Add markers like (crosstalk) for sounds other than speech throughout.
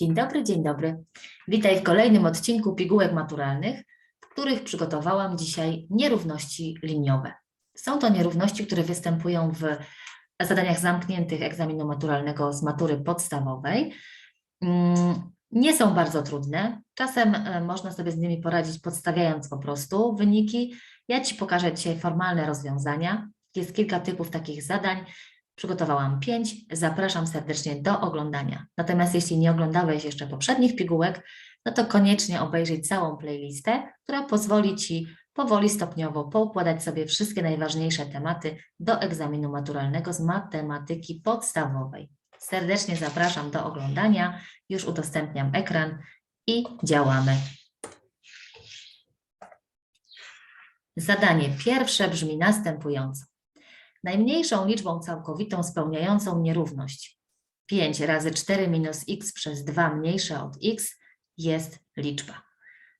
Dzień dobry, dzień dobry. Witaj w kolejnym odcinku pigułek maturalnych, w których przygotowałam dzisiaj nierówności liniowe. Są to nierówności, które występują w zadaniach zamkniętych egzaminu maturalnego z matury podstawowej. Mm, Nie są bardzo trudne. Czasem e, można sobie z nimi poradzić, podstawiając po prostu wyniki. Ja Ci pokażę dzisiaj formalne rozwiązania. Jest kilka typów takich zadań. Przygotowałam pięć. Zapraszam serdecznie do oglądania. Natomiast jeśli nie oglądałeś jeszcze poprzednich pigułek, no to koniecznie obejrzyj całą playlistę, która pozwoli Ci powoli, stopniowo poukładać sobie wszystkie najważniejsze tematy do egzaminu maturalnego z matematyki podstawowej. Serdecznie zapraszam do oglądania. Już udostępniam ekran i działamy. Zadanie pierwsze brzmi następująco. Najmniejszą liczbą całkowitą spełniającą nierówność 5 razy 4 minus x przez 2 mniejsze od x jest liczba.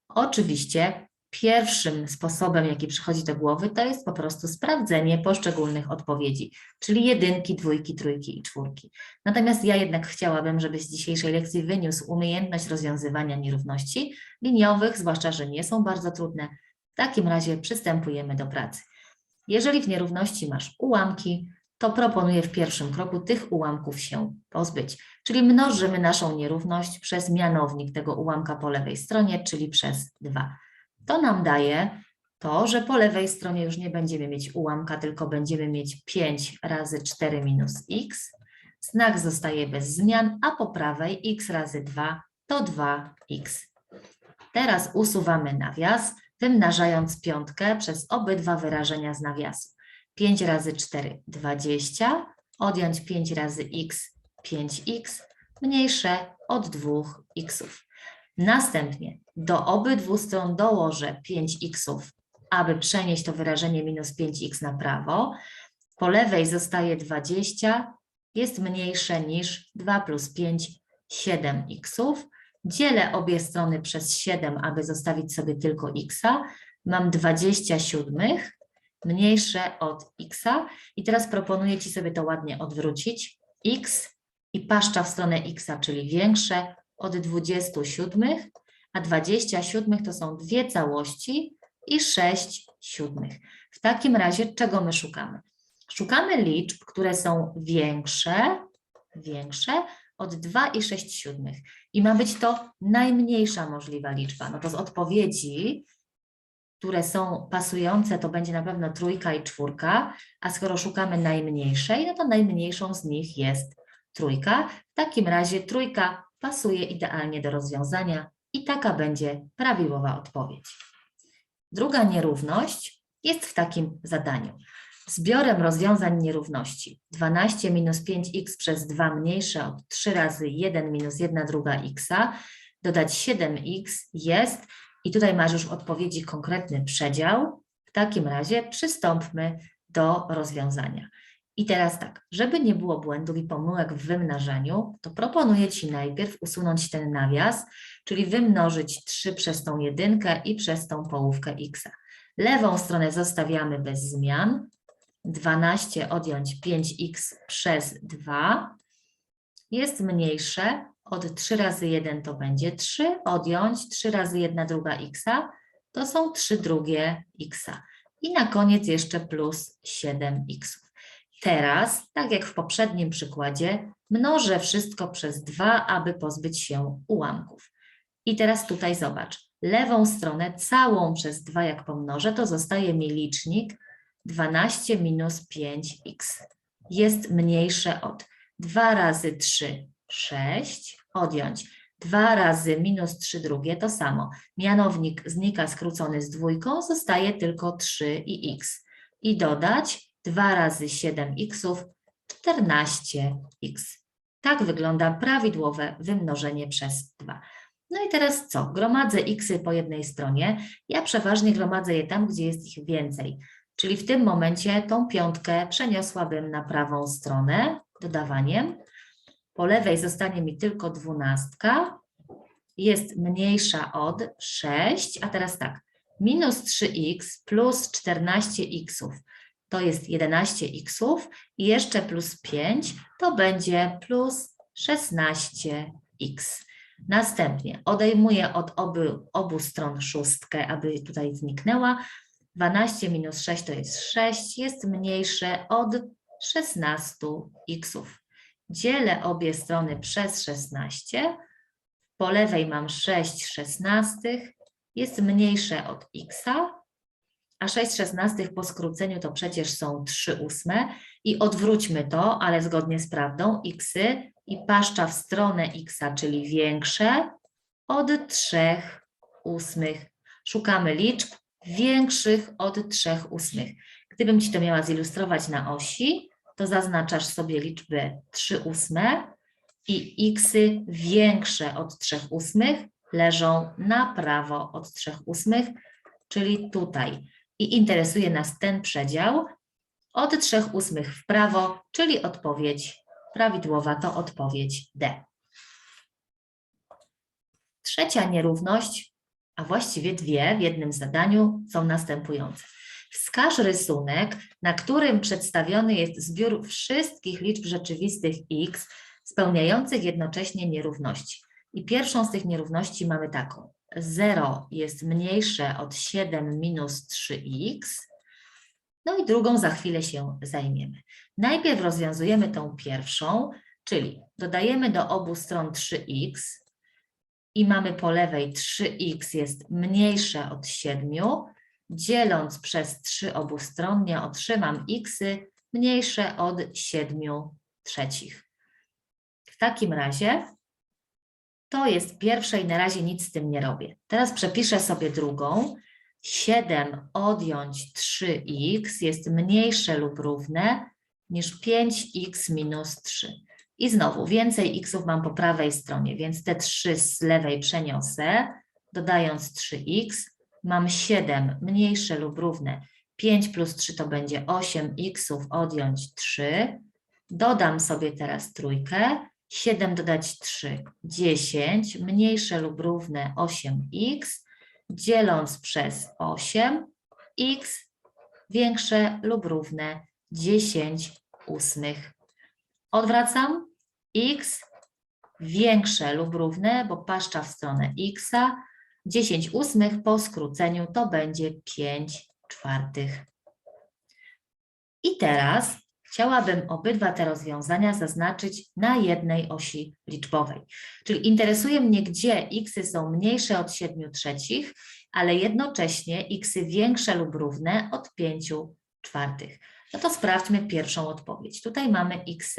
Oczywiście pierwszym sposobem, jaki przychodzi do głowy, to jest po prostu sprawdzenie poszczególnych odpowiedzi, czyli jedynki, dwójki, trójki i czwórki. Natomiast ja jednak chciałabym, żebyś z dzisiejszej lekcji wyniósł umiejętność rozwiązywania nierówności liniowych, zwłaszcza, że nie są bardzo trudne. W takim razie przystępujemy do pracy. Jeżeli w nierówności masz ułamki, to proponuję w pierwszym kroku tych ułamków się pozbyć. Czyli mnożymy naszą nierówność przez mianownik tego ułamka po lewej stronie, czyli przez 2. To nam daje to, że po lewej stronie już nie będziemy mieć ułamka, tylko będziemy mieć 5 razy 4 minus x. Znak zostaje bez zmian, a po prawej x razy 2 to 2x. Teraz usuwamy nawias, wymnażając piątkę przez obydwa wyrażenia z nawiasu. 5 razy 4 20, odjąć 5 razy x 5x, mniejsze od 2x. Następnie do obydwu stron dołożę 5x, aby przenieść to wyrażenie minus 5x na prawo. Po lewej zostaje 20, jest mniejsze niż 2 plus 5, 7x. Dzielę obie strony przez 7, aby zostawić sobie tylko x. Mam 27 mniejsze od x. I teraz proponuję Ci sobie to ładnie odwrócić. x i paszcza w stronę x, czyli większe od 27, a 27 to są dwie całości i 6 siódmych. W takim razie czego my szukamy? Szukamy liczb, które są większe, większe od 2 i 6 siódmych. I ma być to najmniejsza możliwa liczba. No to z odpowiedzi, które są pasujące, to będzie na pewno trójka i czwórka, a skoro szukamy najmniejszej, no to najmniejszą z nich jest trójka. W takim razie trójka pasuje idealnie do rozwiązania i taka będzie prawidłowa odpowiedź. Druga nierówność jest w takim zadaniu. Zbiorem rozwiązań nierówności 12 minus 5x przez 2 mniejsze od 3 razy 1 minus 1 druga x, dodać 7x jest, i tutaj masz już odpowiedzi konkretny przedział, w takim razie przystąpmy do rozwiązania. I teraz tak, żeby nie było błędów i pomyłek w wymnażaniu, to proponuję Ci najpierw usunąć ten nawias, czyli wymnożyć 3 przez tą jedynkę i przez tą połówkę x. Lewą stronę zostawiamy bez zmian. 12 odjąć 5x przez 2 jest mniejsze od 3 razy 1 to będzie 3, odjąć 3 razy 1 druga x to są 3 drugie x. I na koniec jeszcze plus 7x. Teraz, tak jak w poprzednim przykładzie, mnożę wszystko przez 2, aby pozbyć się ułamków. I teraz tutaj zobacz, lewą stronę całą przez 2 jak pomnożę, to zostaje mi licznik 12 minus 5x. Jest mniejsze od 2 razy 3, 6, odjąć 2 razy minus 3 drugie to samo. Mianownik znika skrócony z dwójką, zostaje tylko 3 i x. I dodać 2 razy 7x, 14x. Tak wygląda prawidłowe wymnożenie przez 2. No i teraz co? Gromadzę xy po jednej stronie. Ja przeważnie gromadzę je tam, gdzie jest ich więcej. Czyli w tym momencie tą piątkę przeniosłabym na prawą stronę dodawaniem. Po lewej zostanie mi tylko dwunastka. Jest mniejsza od 6. A teraz tak, minus 3x plus 14x to jest 11x i jeszcze plus 5 to będzie plus 16x. Następnie odejmuję od obu, obu stron szóstkę, aby tutaj zniknęła. 12 minus 6 to jest 6, jest mniejsze od 16 xów. Dzielę obie strony przez 16. Po lewej mam 6 szesnastych, jest mniejsze od x, a 6 szesnastych po skróceniu to przecież są 3 ósme. I odwróćmy to, ale zgodnie z prawdą, xy i paszcza w stronę x, czyli większe od 3 ósmych. Szukamy liczb większych od 3 ósmych. Gdybym Ci to miała zilustrować na osi, to zaznaczasz sobie liczby 3 ósme i xy większe od 3 ósmych leżą na prawo od 3 ósmych, czyli tutaj. I interesuje nas ten przedział od 3 ósmych w prawo, czyli odpowiedź prawidłowa to odpowiedź D. Trzecia nierówność, a właściwie dwie w jednym zadaniu są następujące. Wskaż rysunek, na którym przedstawiony jest zbiór wszystkich liczb rzeczywistych x spełniających jednocześnie nierówności. I pierwszą z tych nierówności mamy taką. 0 jest mniejsze od 7 minus 3x. No i drugą za chwilę się zajmiemy. Najpierw rozwiązujemy tą pierwszą, czyli dodajemy do obu stron 3x i mamy po lewej 3x jest mniejsze od 7, dzieląc przez 3 obustronnie otrzymam xy mniejsze od 7 trzecich. W takim razie to jest pierwsze i na razie nic z tym nie robię. Teraz przepiszę sobie drugą. 7 odjąć 3x jest mniejsze lub równe niż 5x minus 3. I znowu więcej xów mam po prawej stronie, więc te 3 z lewej przeniosę, dodając 3x. Mam 7 mniejsze lub równe 5 plus 3 to będzie 8 xów odjąć 3. Dodam sobie teraz trójkę. 7 dodać 3, 10, mniejsze lub równe 8x, dzieląc przez 8, x większe lub równe 10 ósmych. Odwracam, x większe lub równe, bo paszcza w stronę x, 10 ósmych po skróceniu to będzie 5 czwartych. I teraz chciałabym obydwa te rozwiązania zaznaczyć na jednej osi liczbowej. Czyli interesuje mnie, gdzie x są mniejsze od 7 trzecich, ale jednocześnie x większe lub równe od 5 czwartych. No to sprawdźmy pierwszą odpowiedź. Tutaj mamy x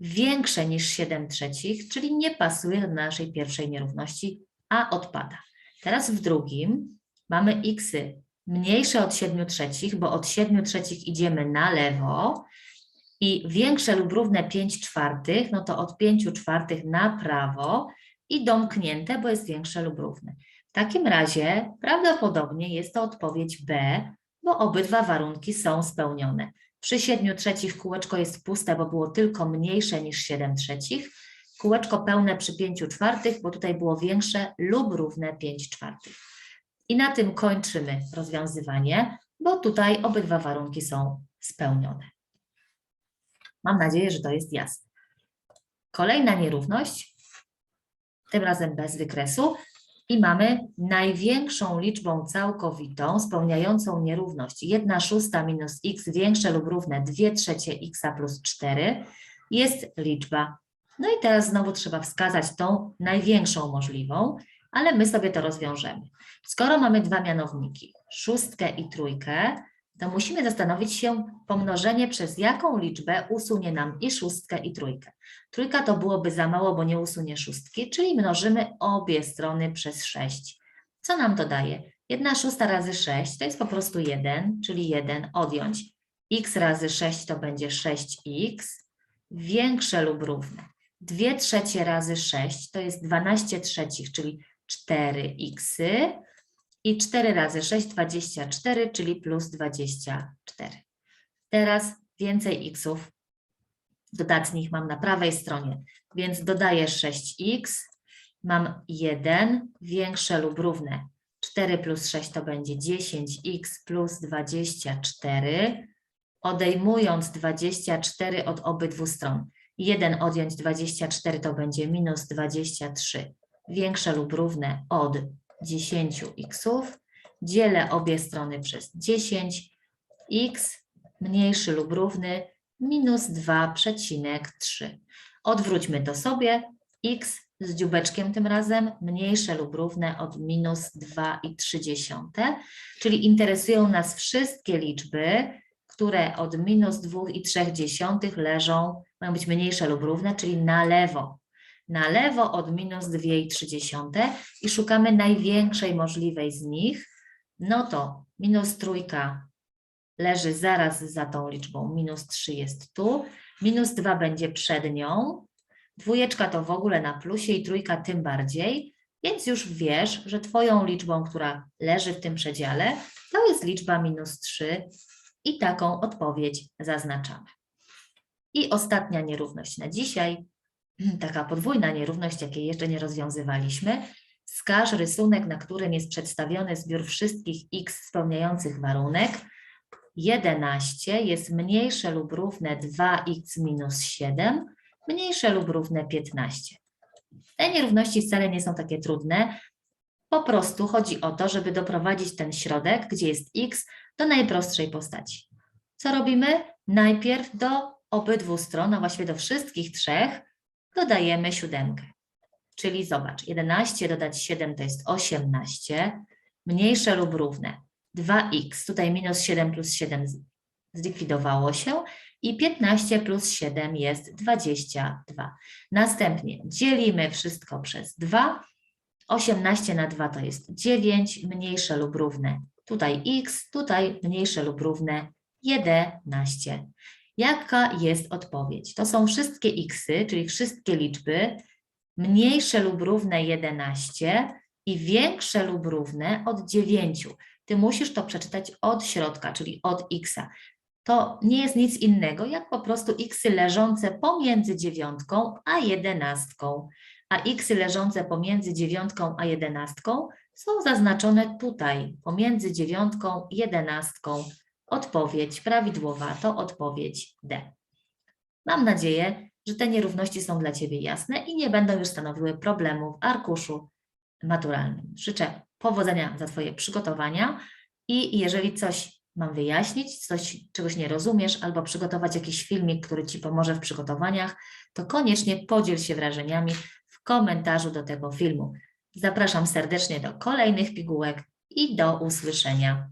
większe niż 7 trzecich, czyli nie pasuje do naszej pierwszej nierówności, a odpada. Teraz w drugim mamy x mniejsze od 7 trzecich, bo od 7 trzecich idziemy na lewo i większe lub równe 5 czwartych, no to od 5 czwartych na prawo i domknięte, bo jest większe lub równe. W takim razie prawdopodobnie jest to odpowiedź B, bo obydwa warunki są spełnione. Przy 7 trzecich kółeczko jest puste, bo było tylko mniejsze niż 7 trzecich. Kółeczko pełne przy 5 czwartych, bo tutaj było większe lub równe 5 czwartych. I na tym kończymy rozwiązywanie, bo tutaj obydwa warunki są spełnione. Mam nadzieję, że to jest jasne. Kolejna nierówność, tym razem bez wykresu, i mamy największą liczbą całkowitą spełniającą nierówność 1 szósta minus x większe lub równe 2 trzecie x plus 4 jest liczba. No i teraz znowu trzeba wskazać tą największą możliwą, ale my sobie to rozwiążemy. Skoro mamy dwa mianowniki, szóstkę i trójkę, to musimy zastanowić się, pomnożenie przez jaką liczbę usunie nam i szóstkę, i trójkę. Trójka to byłoby za mało, bo nie usunie szóstki, czyli mnożymy obie strony przez 6. Co nam to daje? 1 szósta razy 6 to jest po prostu 1, czyli 1 odjąć. x razy 6 to będzie 6x, większe lub równe. 2 trzecie razy 6 to jest 12 trzecich, czyli 4x i 4 razy 6, 24, czyli plus 24. Teraz więcej xów dodatnich mam na prawej stronie, więc dodaję 6x, mam 1 większe lub równe. 4 plus 6 to będzie 10x plus 24, odejmując 24 od obydwu stron. 1 odjąć 24 to będzie minus 23. większe lub równe od 10 xów, dzielę obie strony przez 10, x mniejszy lub równy minus 2,3. Odwróćmy to sobie, x z dziubeczkiem tym razem mniejsze lub równe od minus 2,3, czyli interesują nas wszystkie liczby, które od minus 2,3 leżą, mają być mniejsze lub równe, czyli na lewo. Na lewo od minus 2,3 i szukamy największej możliwej z nich, no to minus trójka leży zaraz za tą liczbą, minus 3 jest tu, minus 2 będzie przed nią, dwójeczka to w ogóle na plusie i trójka tym bardziej, więc już wiesz, że Twoją liczbą, która leży w tym przedziale, to jest liczba minus 3 i taką odpowiedź zaznaczamy. I ostatnia nierówność na dzisiaj, (clears throat) taka podwójna nierówność, jakiej jeszcze nie rozwiązywaliśmy. Wskaż rysunek, na którym jest przedstawiony zbiór wszystkich x spełniających warunek. 11 jest mniejsze lub równe 2x minus 7, mniejsze lub równe 15. Te nierówności wcale nie są takie trudne. Po prostu chodzi o to, żeby doprowadzić ten środek, gdzie jest x, do najprostszej postaci. Co robimy? Najpierw do obydwu stron, a właściwie do wszystkich trzech, dodajemy siódemkę. Czyli zobacz, 11 dodać 7 to jest 18, mniejsze lub równe 2x, tutaj minus 7 plus 7 z- zlikwidowało się i 15 plus 7 jest 22. Następnie dzielimy wszystko przez 2, 18 na 2 to jest 9, mniejsze lub równe tutaj x, tutaj mniejsze lub równe 11. Jaka jest odpowiedź? To są wszystkie xy, czyli wszystkie liczby mniejsze lub równe 11 i większe lub równe od 9. Ty musisz to przeczytać od środka, czyli od xa. To nie jest nic innego, jak po prostu xy leżące pomiędzy dziewiątką a jedenastką. A xy leżące pomiędzy dziewiątką a jedenastką są zaznaczone tutaj, pomiędzy dziewiątką i jedenastką. Odpowiedź prawidłowa to odpowiedź D. Mam nadzieję, że te nierówności są dla Ciebie jasne i nie będą już stanowiły problemu w arkuszu maturalnym. Życzę powodzenia za Twoje przygotowania i jeżeli coś mam wyjaśnić, coś, czegoś nie rozumiesz, albo przygotować jakiś filmik, który Ci pomoże w przygotowaniach, to koniecznie podziel się wrażeniami w komentarzu do tego filmu. Zapraszam serdecznie do kolejnych pigułek i do usłyszenia.